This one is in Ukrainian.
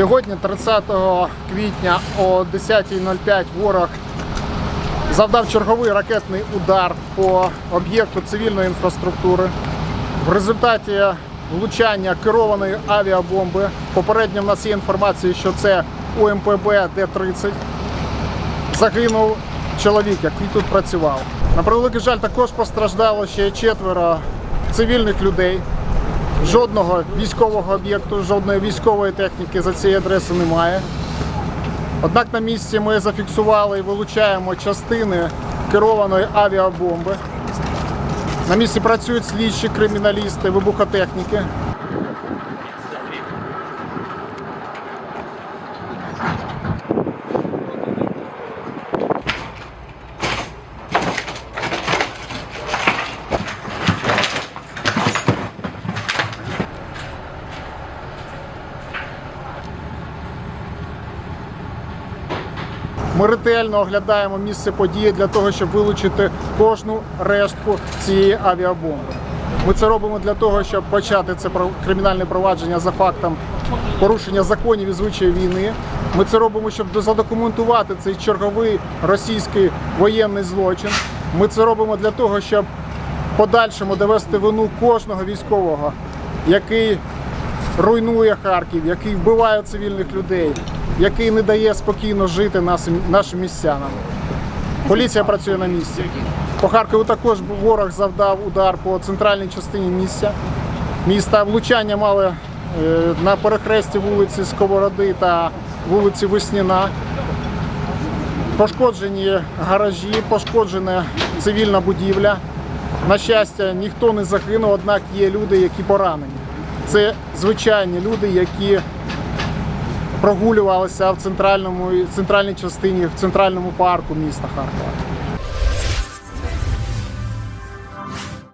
Сьогодні, 30 квітня о 10.05 ворог завдав черговий ракетний удар по об'єкту цивільної інфраструктури. В результаті влучання керованої авіабомби. Попередньо в нас є інформація, що це УМПБ Д-30. Загинув чоловік, який тут працював. На превеликий жаль, також постраждало ще четверо цивільних людей. Жодного військового об'єкту, жодної військової техніки за цією адресою немає. Однак на місці ми зафіксували і вилучаємо частини керованої авіабомби. На місці працюють слідчі, криміналісти, вибухотехніки. Ми ретельно оглядаємо місце події для того, щоб вилучити кожну рештку цієї авіабомби. Ми це робимо для того, щоб почати це кримінальне провадження за фактом порушення законів і звичаїв війни. Ми це робимо, щоб задокументувати цей черговий російський воєнний злочин. Ми це робимо для того, щоб в подальшому довести вину кожного військового, який руйнує Харків, який вбиває цивільних людей, який не дає спокійно жити нашим, містянам. Поліція працює на місці. По Харкову також ворог завдав удар по центральній частині місця. Міста влучання мали е, на перехресті вулиці Сковороди та вулиці Весняна. Пошкоджені гаражі, пошкоджена цивільна будівля. На щастя, ніхто не загинув, однак є люди, які поранені. Це звичайні люди, які прогулювалися в центральному центральній частині, в центральному парку міста Харкова.